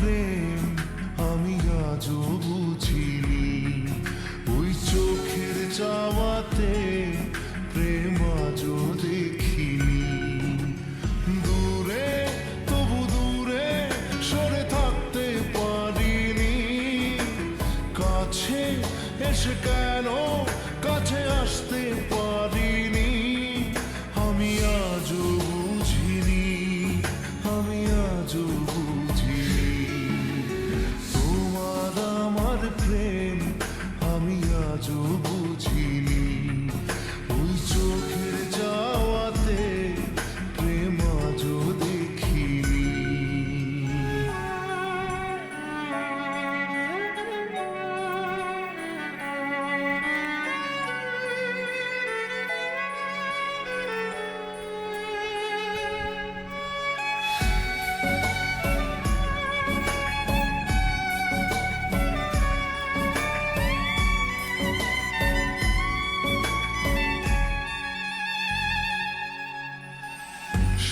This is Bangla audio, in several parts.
প্রেম আমি আজও বুঝিনি। ওই চোখের চাওয়াতে Mexicano. Oh.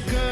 good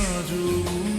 나줘